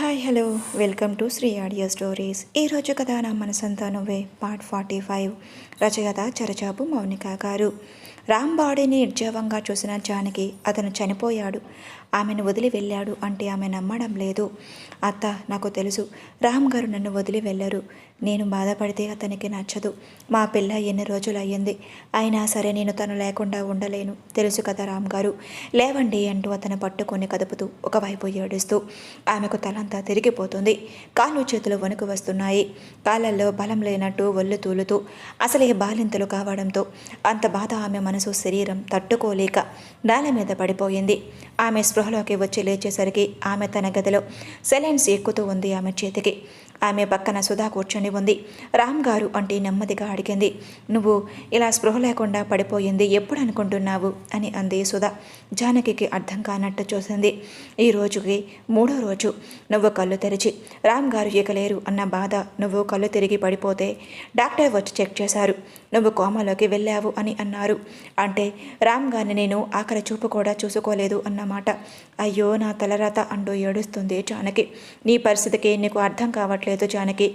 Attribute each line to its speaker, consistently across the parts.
Speaker 1: Hi hello welcome to Sri audio stories ఈరోజు కథ నా మనసంతా నువ్వే పార్ట్ ఫార్టీ ఫైవ్ రచయిత చరచాపు మౌనిక గారు. రామ్ బాడీని నిర్జీవంగా చూసిన జానకి అతను చనిపోయాడు. ఆమెను వదిలి వెళ్ళాడు అంటే ఆమె నమ్మడం లేదు. అత్త నాకు తెలుసు. రామ్ గారు నన్ను వదిలి వెళ్ళరు. నేను బాధపడితే అతనికి నచ్చదు. మా పిల్ల ఎన్ని రోజులు అయ్యింది? అయినా సరే నేను తను లేకుండా ఉండలేను. తెలుసు కదా రామ్ గారు. లేవండి అంటూ అతను పట్టుకొని కదుపుతూ ఒకవైపు ఏడుస్తూ ఆమెకు తలంతా తిరిగిపోతుంది. కాళ్ళు చేతులు వణుకు వస్తున్నాయి. కాళ్ళల్లో బలం లేనట్టు ఒళ్ళు తూలుతూ అసలే బాలింతలు కావడంతో అంత బాధ ఆమె మనసు శరీరం తట్టుకోలేక నేల మీద పడిపోయింది. ఆమె స్పృహలోకి వచ్చి లేచేసరికి ఆమె తన గదిలో సెలైన్స్ ఎక్కుతూ ఉంది ఆమె చేతికి. ఆమె పక్కన సుధా కూర్చొని ఉంది. రామ్ గారు అంటే నెమ్మదిగా అడిగింది. నువ్వు ఇలా స్పృహ లేకుండా పడిపోయింది ఎప్పుడు అనుకుంటున్నావు అని అంది సుధా. జానకికి అర్థం కానట్టు చూసింది. ఈ రోజుకి మూడో రోజు. నువ్వు కళ్ళు తెరిచి. రామ్ గారు ఇక లేరు అన్న బాధ నువ్వు కళ్ళు తిరిగి పడిపోతే డాక్టర్ వచ్చి చెక్ చేశారు. నువ్వు కోమలోకి వెళ్ళావు అని అన్నారు. అంటే రామ్ గారిని నేను ఆఖరి చూపు కూడా చూసుకోలేదు అన్నమాట అయ్యో నా తలరాత అంటూ ఏడుస్తుంది జానకి. నీ పరిస్థితికి నీకు అర్థం కావట్లేదు. లేదు జానకి.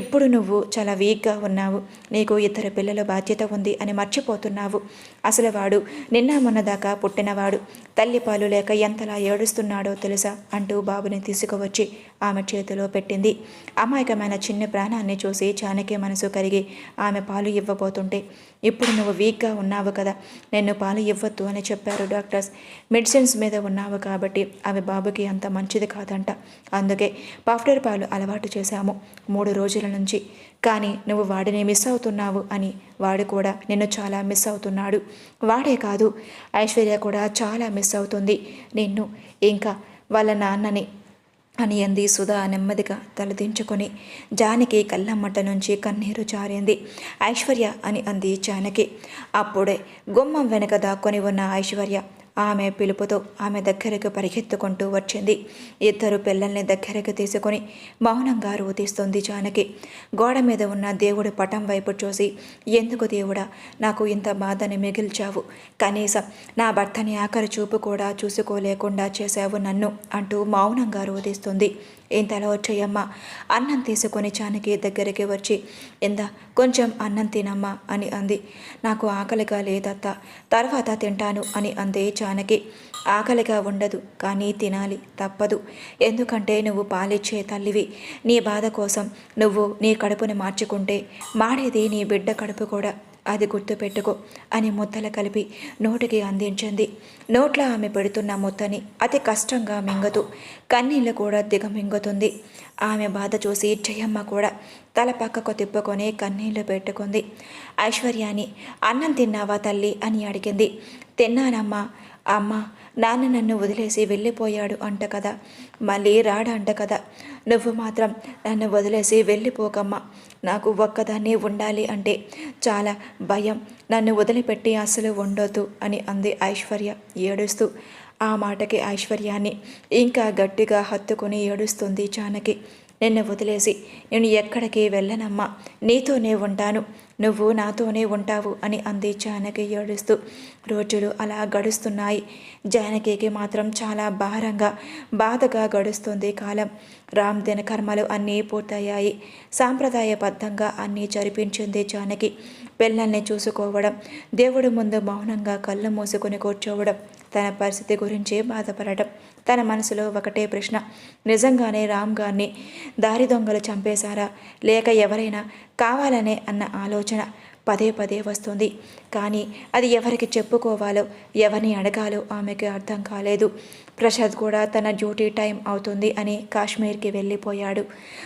Speaker 1: ఇప్పుడు నువ్వు చాలా వీక్గా ఉన్నావు. నీకు ఇద్దరు పిల్లల బాధ్యత ఉంది అని మర్చిపోతున్నావు. అసలు వాడు నిన్న మొన్నదాకా పుట్టినవాడు. తల్లి పాలు లేక ఎంతలా ఏడుస్తున్నాడో తెలుసా? అంటూ బాబుని తీసుకువచ్చి ఆమె చేతిలో పెట్టింది. అమాయకమైన చిన్న ప్రాణాన్ని చూసి జానకి మనసు కరిగి ఆమె పాలు ఇవ్వబోతుంటే ఇప్పుడు నువ్వు వీక్గా ఉన్నావు కదా నిన్ను పాలు ఇవ్వద్దు అని చెప్పారు డాక్టర్స్. మెడిసిన్స్ మీద ఉన్నావు కాబట్టి అవి బాబుకి అంత మంచిది కాదంట. అందుకే పాఫ్టర్ పాలు అలవాటు చేశాము మూడు రోజుల నుంచి. కానీ నువ్వు వాడిని మిస్ అవుతున్నావు అని వాడు కూడా నిన్ను చాలా మిస్ అవుతున్నాడు. వాడే కాదు ఐశ్వర్య కూడా చాలా మిస్ అవుతుంది. నిన్ను ఇంకా వాళ్ళ నాన్నని అని అంది సుధా నెమ్మదిగా తలదించుకొని. జానకి కళ్ళమ్మట నుంచి కన్నీరు జారింది. ఐశ్వర్య అని అంది జానకి. అప్పుడే గుమ్మం వెనక దాక్కొని ఉన్న ఐశ్వర్య ఆమె పిలుపుతో ఆమె దగ్గరకు పరిగెత్తుకుంటూ వచ్చింది. ఇద్దరు పిల్లల్ని దగ్గరకు తీసుకొని మౌనంగా రోధిస్తుంది జానకి. గోడ మీద ఉన్న దేవుడి పటం వైపు చూసి ఎందుకు దేవుడా నాకు ఇంత బాధని మిగిల్చావు. కనీసం నా భర్తని ఆఖరి చూపు కూడా చూసుకోలేకుండా చేశావు నన్ను అంటూ మౌనంగా రోధిస్తుంది. ఇంతలో వచ్చేయమ్మ అన్నం తీసుకొని జానకి దగ్గరికి వచ్చి ఇందా కొంచెం అన్నం తినమ్మా అని అంది. నాకు ఆకలిగా లేదత్త తర్వాత తింటాను అని అంది జానకి ఆకలిగా ఉండదు కానీ తినాలి తప్పదు. ఎందుకంటే నువ్వు పాలిచ్చే తల్లివి. నీ బాధ కోసం నువ్వు నీ కడుపుని మార్చుకుంటే మాడేది నీ బిడ్డ కడుపు కూడా. అది గుర్తుపెట్టుకో అని ముద్దలు కలిపి నోటికి అందించింది. నోట్లో ఆమె పెడుతున్న ముద్దని అతి కష్టంగా మింగతూ కన్నీళ్ళు కూడా దిగమింగుతుంది. ఆమె బాధ చూసి జయమ్మ కూడా తల పక్కకు తిప్పుకొని కన్నీళ్ళు పెట్టుకుంది. ఐశ్వర్యాని అన్నం తిన్నావా తల్లి? అని అడిగింది. తిన్నానమ్మా. అమ్మ నాన్న నన్ను వదిలేసి వెళ్ళిపోయాడు అంట కదా. మళ్ళీ రాడంట కదా. నువ్వు మాత్రం నన్ను వదిలేసి వెళ్ళిపోకమ్మా. నాకు ఒక్కదాన్ని ఉండాలి అంటే చాలా భయం. నన్ను వదిలిపెట్టి అసలు ఉండొద్దు అని అంది ఐశ్వర్య ఏడుస్తూ. ఆ మాటకి ఐశ్వర్యాన్ని ఇంకా గట్టిగా హత్తుకుని ఏడుస్తుంది జానకి నిన్ను వదిలేసి నేను ఎక్కడికి వెళ్ళనమ్మా. నీతోనే ఉంటాను. నువ్వు నాతోనే ఉంటావు అని అంది జానకి ఏడుస్తూ. రోజులు అలా గడుస్తున్నాయి. జానకికి మాత్రం చాలా భారంగా బాధగా గడుస్తుంది కాలం. రామ్ దిన కర్మలు అన్నీ పూర్తయ్యాయి. సాంప్రదాయబద్ధంగా అన్నీ జరిపించింది జానకి. పిల్లల్ని చూసుకోవడం దేవుడి ముందు మౌనంగా కళ్ళు మూసుకొని కూర్చోవడం తన పరిస్థితి గురించి బాధపడటం తన మనసులో ఒకటే ప్రశ్న. నిజంగానే రామ్ గారిని దారి దొంగలు చంపేశారా? లేక ఎవరైనా కావాలనే అన్న ఆలోచన పదే పదే వస్తుంది. కానీ అది ఎవరికి చెప్పుకోవాలో ఎవరిని అడగాలో ఆమెకి అర్థం కాలేదు. ప్రసాద్ కూడా తన డ్యూటీ టైం అవుతుంది అని కాశ్మీర్కి వెళ్ళిపోయాడు.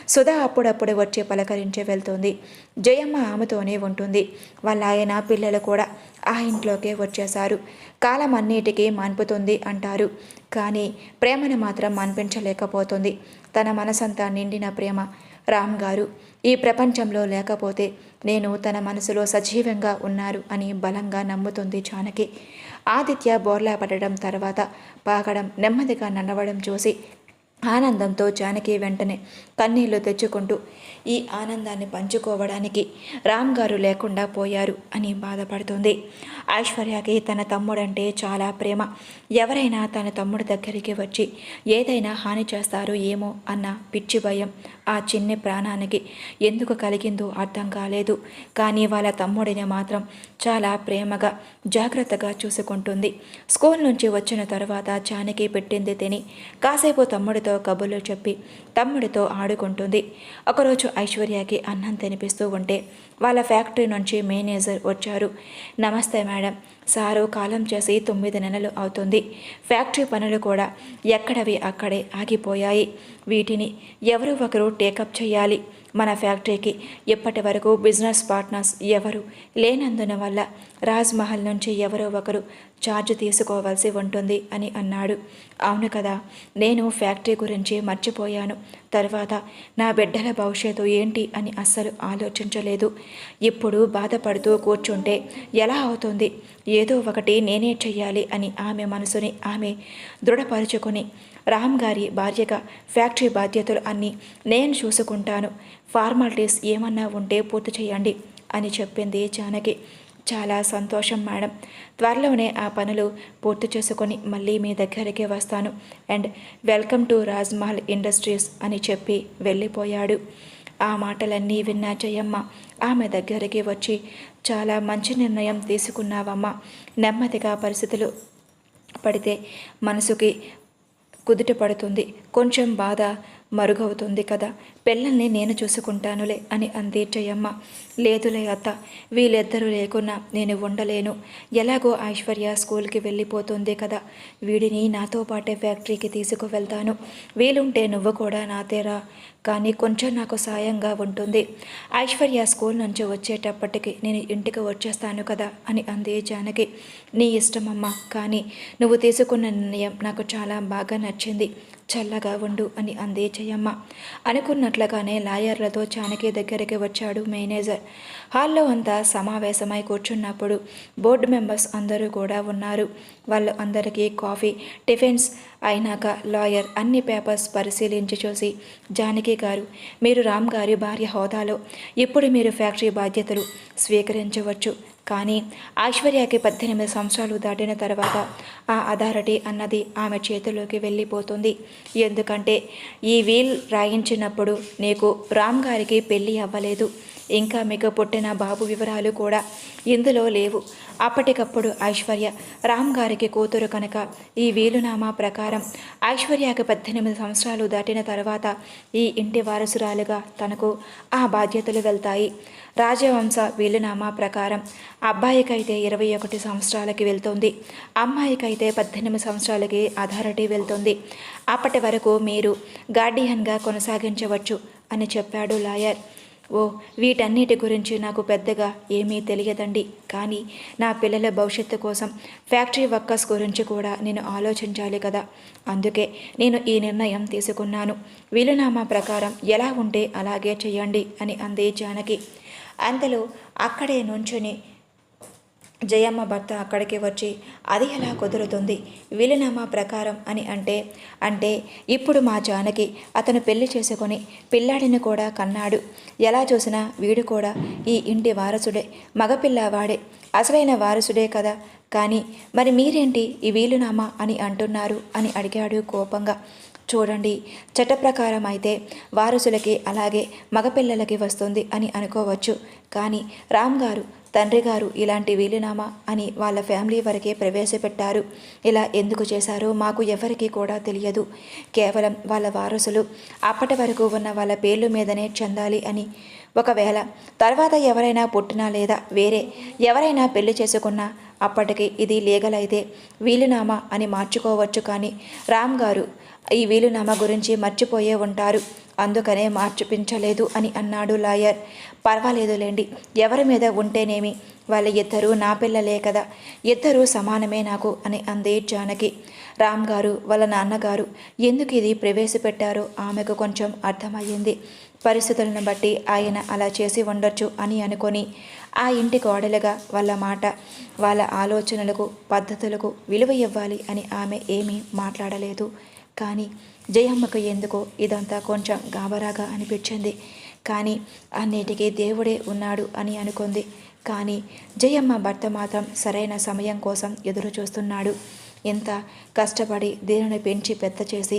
Speaker 1: సుధా అప్పుడప్పుడు వచ్చి పలకరించి వెళ్తుంది. జయమ్మ ఆమెతోనే ఉంటుంది. వాళ్ళ ఆయన పిల్లలు కూడా ఆ ఇంట్లోకే వచ్చేశారు. కాలం అన్నిటికీ మాన్పుతుంది అంటారు. కానీ ప్రేమను మాత్రం మాన్పించలేకపోతుంది. తన మనసంతా నిండిన ప్రేమ. రామ్ గారు ఈ ప్రపంచంలో లేకపోతే నేను తన మనసులో సజీవంగా ఉన్నారు అని బలంగా నమ్ముతుంది జానకి. ఆదిత్య బోర్లా పడడం తర్వాత పాకడం నెమ్మదిగా నడవడం చూసి ఆనందంతో జానకి వెంటనే కన్నీళ్ళు తెచ్చుకుంటూ ఈ ఆనందాన్ని పంచుకోవడానికి రామ్ గారు లేకుండా పోయారు అని బాధపడుతుంది. ఐశ్వర్యకి తన తమ్ముడంటే చాలా ప్రేమ. ఎవరైనా తన తమ్ముడి దగ్గరికి వచ్చి ఏదైనా హాని చేస్తారో ఏమో? అన్న పిచ్చి భయం ఆ చిన్ని ప్రాణానికి ఎందుకు కలిగిందో అర్థం కాలేదు. కానీ వాళ్ళ తమ్ముడిని మాత్రం చాలా ప్రేమగా జాగ్రత్తగా చూసుకుంటుంది. స్కూల్ నుంచి వచ్చిన తర్వాత చానికి పెట్టింది తిని కాసేపు తమ్ముడితో కబుర్లు చెప్పి తమ్ముడితో ఆడుకుంటుంది. ఒకరోజు ఐశ్వర్యకి అన్నం తినిపిస్తూ ఉంటే వాళ్ళ ఫ్యాక్టరీ నుంచి మేనేజర్ వచ్చారు. నమస్తే மேடம் సారు కాలం చేసి తొమ్మిది నెలలు అవుతుంది. ఫ్యాక్టరీ పనులు కూడా ఎక్కడవి అక్కడే ఆగిపోయాయి. వీటిని ఎవరు ఒకరు టేకప్ చేయాలి. మన ఫ్యాక్టరీకి ఇప్పటి వరకు బిజినెస్ పార్ట్నర్స్ ఎవరు లేనందున వల్ల రాజ్మహల్ నుంచి ఎవరో ఒకరు ఛార్జ్ తీసుకోవాల్సి ఉంటుంది అని అన్నాడు. అవును కదా నేను ఫ్యాక్టరీ గురించి మర్చిపోయాను. తర్వాత నా బిడ్డల భవిష్యత్తు ఏంటి అని అస్సలు ఆలోచించలేదు. ఇప్పుడు బాధపడుతూ కూర్చుంటే ఎలా అవుతుంది? ఏదో ఒకటి నేనే చెయ్యాలి అని ఆమె మనసుని ఆమె దృఢపరుచుకొని రామ్ గారి భార్యగా ఫ్యాక్టరీ బాధ్యతలు అన్నీ నేను చూసుకుంటాను. ఫార్మాలిటీస్ ఏమన్నా ఉంటే పూర్తి చేయండి అని చెప్పింది జానకి. చాలా సంతోషం మేడం. త్వరలోనే ఆ పనులు పూర్తి చేసుకొని మళ్ళీ మీ దగ్గరికి వస్తాను. And welcome to Rajmahal industries అని చెప్పి వెళ్ళిపోయాడు. ఆ మాటలన్నీ విన్నా జయమ్మ ఆమె దగ్గరికి వచ్చి చాలా మంచి నిర్ణయం తీసుకున్నావమ్మా. నెమ్మదిగా పరిస్థితులు పడితే మనసుకి కుదుట పడుతుంది. కొంచెం బాధ మరుగవుతుంది కదా. పిల్లల్ని నేను చూసుకుంటానులే అని అంది జయమ్మ. లేదులే అత్త వీళ్ళిద్దరూ లేకున్నా నేను ఉండలేను. ఎలాగో ఐశ్వర్య స్కూల్కి వెళ్ళిపోతుంది కదా. వీడిని నాతో పాటే ఫ్యాక్టరీకి తీసుకువెళ్తాను. వీలుంటే నువ్వు కూడా నాతేరా కానీ కొంచెం నాకు సాయంగా ఉంటుంది. ఐశ్వర్య స్కూల్ నుంచి వచ్చేటప్పటికి నేను ఇంటికి వచ్చేస్తాను కదా అని అంది జానకి. నీ ఇష్టమమ్మా కానీ నువ్వు తీసుకున్న నిర్ణయం నాకు చాలా బాగా నచ్చింది. చల్లగా ఉండు అని అంది జయమ్మ అనుకున్నట్లుగానే లాయర్లతో జానకి దగ్గరికి వచ్చాడు మేనేజర్. హాల్లో అంతా సమావేశమై కూర్చున్నప్పుడు బోర్డు మెంబర్స్ అందరూ కూడా ఉన్నారు. వాళ్ళు అందరికీ కాఫీ టిఫిన్స్ అయినాక లాయర్ అన్ని పేపర్స్ పరిశీలించి చూసి జానకి గారు మీరు రామ్ గారి భార్య హోదాలో ఇప్పుడు మీరు ఫ్యాక్టరీ బాధ్యతలు స్వీకరించవచ్చు. కానీ ఐశ్వర్యకి పద్దెనిమిది సంవత్సరాలు దాటిన తర్వాత ఆ అథారిటీ అన్నది ఆమె చేతిలోకి వెళ్ళిపోతుంది. ఎందుకంటే ఈ వీల్ రాయించినప్పుడు నీకు రామ్ గారికి పెళ్ళి అవ్వలేదు. ఇంకా మీకు పుట్టిన బాబు వివరాలు కూడా ఇందులో లేవు. అప్పటికప్పుడు ఐశ్వర్య రామ్ గారికి కూతురు కనుక ఈ వీలునామా ప్రకారం ఐశ్వర్యకు పద్దెనిమిది సంవత్సరాలు దాటిన తర్వాత ఈ ఇంటి వారసురాలుగా తనకు ఆ బాధ్యతలు వెళ్తాయి. రాజవంశ వీలునామా ప్రకారం అబ్బాయికైతే ఇరవై ఒకటి సంవత్సరాలకి వెళ్తుంది. అమ్మాయికైతే పద్దెనిమిది సంవత్సరాలకి అథారిటీ వెళ్తుంది. అప్పటి వరకు మీరు గార్డియన్గా కొనసాగించవచ్చు అని చెప్పాడు లాయర్. ఓ వీటన్నిటి గురించి నాకు పెద్దగా ఏమీ తెలియదండి. కానీ నా పిల్లల భవిష్యత్తు కోసం ఫ్యాక్టరీ వర్కర్స్ గురించి కూడా నేను ఆలోచించాలి కదా. అందుకే నేను ఈ నిర్ణయం తీసుకున్నాను. వీలునామా ప్రకారం ఎలా ఉంటే అలాగే చేయండి అని అంది జానకి. అంతలో అక్కడే నుంచుని జయమ్మ భర్త అక్కడికి వచ్చి అది ఎలా కుదురుతుంది? వీలునామా ప్రకారం? అని అంటే అంటే ఇప్పుడు మా జానకి అతను పెళ్ళి చేసుకొని పిల్లాడిని కూడా కన్నాడు. ఎలా చూసినా వీడు కూడా ఈ ఇంటి వారసుడే. మగపిల్లవాడే. అసలైన వారసుడే కదా. కానీ మరి మీరేంటి ఈ వీలునామా అని అంటున్నారు అని అడిగాడు కోపంగా. చూడండి చట్ట ప్రకారం అయితే వారసులకి అలాగే మగపిల్లలకి వస్తుంది అని అనుకోవచ్చు. కానీ రామ్ గారు తండ్రి గారు ఇలాంటి వీలునామా అని వాళ్ళ ఫ్యామిలీ వరకే ప్రవేశపెట్టారు. ఇలా ఎందుకు చేశారో మాకు ఎవరికీ కూడా తెలియదు. కేవలం వాళ్ళ వారసులు అప్పటి వరకు ఉన్న వాళ్ళ పేర్లు మీదనే చెందాలి అని. ఒకవేళ తర్వాత ఎవరైనా పుట్టినా లేదా వేరే ఎవరైనా పెళ్ళి చేసుకున్నా అప్పటికి ఇది లీగల్ అయితే వీలునామా అని మార్చుకోవచ్చు కానీ రామ్ గారు ఈ వీలునామా గురించి మర్చిపోయే ఉంటారు. అందుకనే మార్చిపించలేదు అని అన్నాడు లాయర్. పర్వాలేదులేండి ఎవరి మీద ఉంటేనేమి? వాళ్ళ ఇద్దరూ నా పిల్లలే కదా ఇద్దరూ సమానమే నాకు అని అంది జానకి. రామ్ గారు వాళ్ళ నాన్నగారు ఎందుకు ఇది ప్రవేశపెట్టారో ఆమెకు కొంచెం అర్థమయ్యింది. పరిస్థితులను బట్టి ఆయన అలా చేసి ఉండొచ్చు అని అనుకొని ఆ ఇంటి కోడలుగా వాళ్ళ మాట వాళ్ళ ఆలోచనలకు పద్ధతులకు విలువ ఇవ్వాలి అని ఆమె ఏమీ మాట్లాడలేదు. కానీ జయమ్మకు ఎందుకో ఇదంతా కొంచెం గాబరాగా అనిపించింది. కానీ అన్నిటికీ దేవుడే ఉన్నాడు అని అనుకుంది. కానీ జయమ్మ భర్త మాత్రం సరైన సమయం కోసం ఎదురు చూస్తున్నాడు ఎంత కష్టపడి దీనిని పెంచి పెద్ద చేసి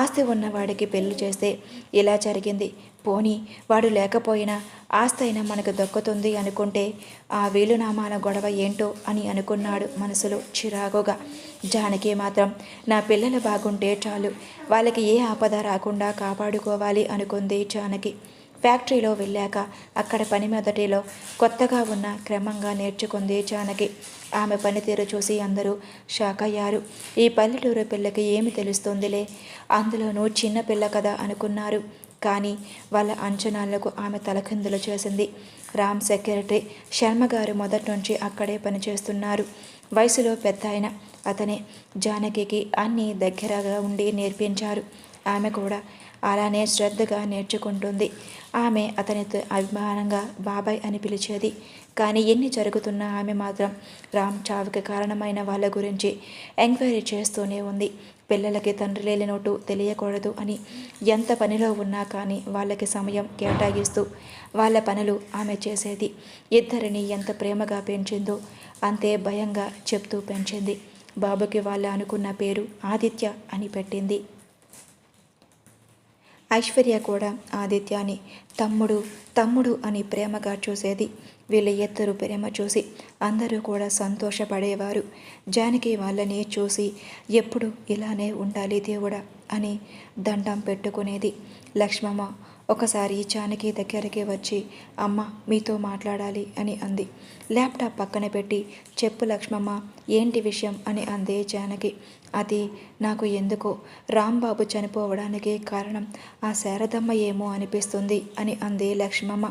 Speaker 1: ఆస్తి ఉన్నవాడికి పెళ్ళి చేస్తే ఇలా జరిగింది. పోనీ వాడు లేకపోయినా ఆస్తి అయినా మనకు దక్కుతుంది అనుకుంటే ఆ వీలునామాల గొడవ ఏంటో అని అనుకున్నాడు మనసులో చిరాకుగా. జానకి మాత్రం నా పిల్లలు బాగుంటే చాలు వాళ్ళకి ఏ ఆపద రాకుండా కాపాడుకోవాలి అనుకుంది జానకి. ఫ్యాక్టరీలో వెళ్ళాక అక్కడ పని మొదటిలో కొత్తగా ఉన్న క్రమంగా నేర్చుకుంది జానకి. ఆమె పనితీరు చూసి అందరూ షాక్ అయ్యారు ఈ పల్లెటూరు పిల్లకి ఏమి తెలుస్తుందిలే? అందులోనూ చిన్న పిల్ల కదా అనుకున్నారు. కానీ వాళ్ళ అంచనాలకు ఆమె తలకిందులు చేసింది. రామ్ సెక్రటరీ శర్మ గారు మొదటి నుంచి అక్కడే పనిచేస్తున్నారు. వయసులో పెద్ద ఆయన. అతనే జానకికి అన్నీ దగ్గరగా ఉండి నేర్పించారు. ఆమె కూడా అలానే శ్రద్ధగా నేర్చుకుంటుంది. ఆమె అతనితో అభిమానంగా బాబాయ్ అని పిలిచేది. కానీ ఎన్ని జరుగుతున్నా ఆమె మాత్రం రామ్ చావుకి కారణమైన వాళ్ళ గురించి ఎంక్వైరీ చేస్తూనే ఉంది. పిల్లలకి తండ్రి లేని నోటు తెలియకూడదు అని ఎంత పనిలో ఉన్నా కానీ వాళ్ళకి సమయం కేటాయిస్తూ వాళ్ళ పనులు ఆమె చేసేది. ఇద్దరిని ఎంత ప్రేమగా పెంచిందో అంతే భయంగా చెప్తూ పెంచింది. బాబుకి వాళ్ళు అనుకున్న పేరు ఆదిత్య అని పెట్టింది. ఐశ్వర్య కూడా ఆదిత్యాని తమ్ముడు తమ్ముడు అని ప్రేమగా చూసేది. వీళ్ళ ఇద్దరు ప్రేమ చూసి అందరూ కూడా సంతోషపడేవారు. జానకి వాళ్ళని చూసి ఎప్పుడు ఇలానే ఉండాలి దేవుడా అని దండం పెట్టుకునేది. లక్ష్మమ్మ ఒకసారి జానకి దగ్గరికి వచ్చి అమ్మ మీతో మాట్లాడాలి అని అంది. ల్యాప్టాప్ పక్కన పెట్టి చెప్పు లక్ష్మమ్మ ఏంటి విషయం? అని అంది జానకి అది నాకు ఎందుకో రాంబాబు చనిపోవడానికి కారణం ఆ శారదమ్మ ఏమో అనిపిస్తుంది అని అంది లక్ష్మమ్మ.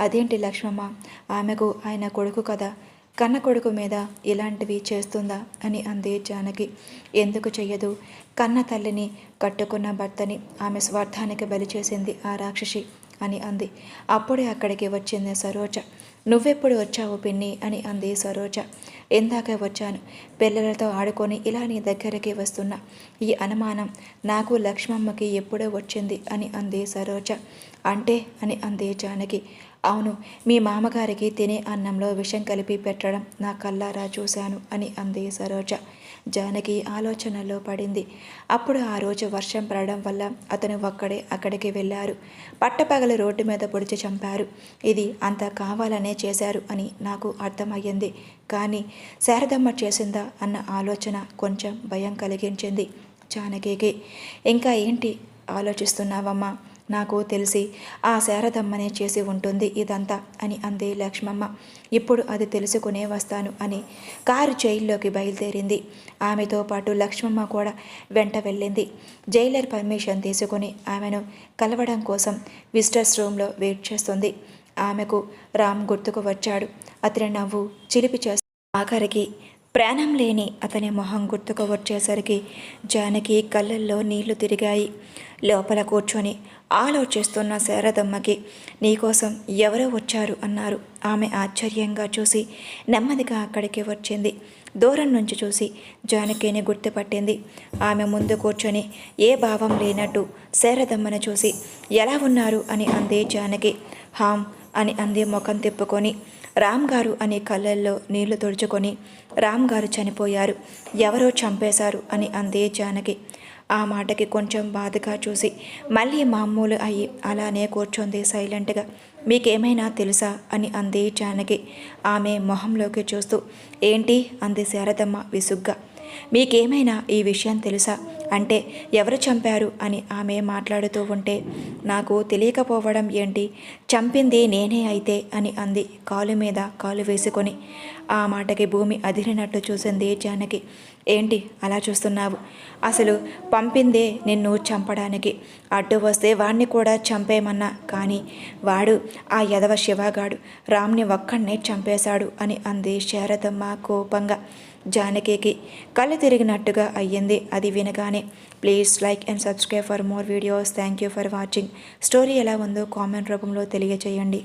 Speaker 1: అదేంటి లక్ష్మమ్మ? ఆమెకు ఆయన కొడుకు కదా కన్న కొడుకు మీద ఇలాంటివి చేస్తుందా? అని అంది జానకి. ఎందుకు చెయ్యదు? కన్న తల్లిని కట్టుకున్న భర్తని ఆమె స్వార్థానికి బలి చేసింది ఆ రాక్షసి అని అంది. అప్పుడే అక్కడికి వచ్చింది సరోజ. నువ్వెప్పుడు వచ్చావు పిన్ని? అని అంది సరోజ. ఇందాక వచ్చాను. పిల్లలతో ఆడుకొని ఇలా నీ దగ్గరికి వస్తున్నా. ఈ అనుమానం నాకు లక్ష్మమ్మకి ఎప్పుడో వచ్చింది అని అంది సరోజ. అంటే అని అంది జానకి. అవును మీ మామగారికి తినే అన్నంలో విషం కలిపి పెట్టడం నా కల్లారా చూశాను అని అంది సరోజ. జానకి ఆలోచనలో పడింది. అప్పుడు ఆ రోజు వర్షం పడడం వల్ల అతను ఒక్కడే అక్కడికి వెళ్ళారు. పట్టపగల రోడ్డు మీద పొడిచి చంపారు. ఇది అంత కావాలనే చేశారు అని నాకు అర్థమయ్యింది. కానీ శారదమ్మ చేసిందా అన్న ఆలోచన కొంచెం భయం కలిగించింది జానకికి. ఇంకా ఏంటి ఆలోచిస్తున్నావమ్మా? నాకు తెలిసి ఆ శారదమ్మనే చేసి ఉంటుంది ఇదంతా అని అంది లక్ష్మమ్మ. ఇప్పుడు అది తెలుసుకునే వస్తాను అని కారు జైల్లోకి బయలుదేరింది. ఆమెతో పాటు లక్ష్మమ్మ కూడా వెంట వెళ్ళింది. జైలర్ పర్మిషన్ తీసుకుని ఆమెను కలవడం కోసం విజిటర్స్ రూమ్లో వెయిట్ చేస్తుంది. ఆమెకు రామ్ గుర్తుకు వచ్చాడు. అతని నవ్వు చిలిపి చేస్తూ ఆఖరికి ప్రాణం లేని అతని మొహం గుర్తుకు వచ్చేసరికి జానకి కళ్ళల్లో నీళ్ళు తిరిగాయి. లోపల కూర్చొని ఆలోచిస్తున్న శారదమ్మకి నీకోసం ఎవరో వచ్చారు? అన్నారు. ఆమె ఆశ్చర్యంగా చూసి నెమ్మదిగా అక్కడికి వచ్చింది. దూరం నుంచి చూసి జానకిని గుర్తుపట్టింది. ఆమె ముందు కూర్చొని ఏ భావం లేనట్టు శారదమ్మను చూసి ఎలా ఉన్నారు? అని అంది జానకి. హామ్ అని అంది ముఖం తిప్పుకొని. రామ్ గారు అనే కళ్ళల్లో నీళ్ళు తుడుచుకొని రామ్ గారు చనిపోయారు. ఎవరో చంపేశారు అని అందే జానకి. ఆ మాటకి కొంచెం బాధగా చూసి మళ్ళీ మామూలు అయ్యి అలానే కూర్చొంది సైలెంట్గా. మీకేమైనా తెలుసా? అని అంది జానకి. ఆమె మొహంలోకి చూస్తూ ఏంటి? అంది శారదమ్మ విసుగ్గా. మీకేమైనా ఈ విషయం తెలుసా? అంటే ఎవరు చంపారు అని ఆమె మాట్లాడుతూ ఉంటే నాకు తెలియకపోవడం ఏంటి? చంపింది నేనే అయితే అని అంది కాలు మీద కాలు వేసుకొని. ఆ మాటకి భూమి అదిరినట్టు చూసింది జానకి. ఏంటి అలా చూస్తున్నావు? అసలు పంపిందే నిన్ను చంపడానికి. అడ్డు వస్తే వాణ్ణి కూడా చంపేమన్నా. కానీ వాడు ఆ యదవ శివగాడు. రామ్ని ఒక్కడినే చంపేశాడు అని అంది శారదమ్మ కోపంగా. జానకికి కళ్ళు తిరిగినట్టుగా అయ్యింది. అది వినగానే please like and subscribe for more videos. Thank you for watching. Story ఎలా ఉందో కామెంట్ రూపంలో తెలియచేయండి.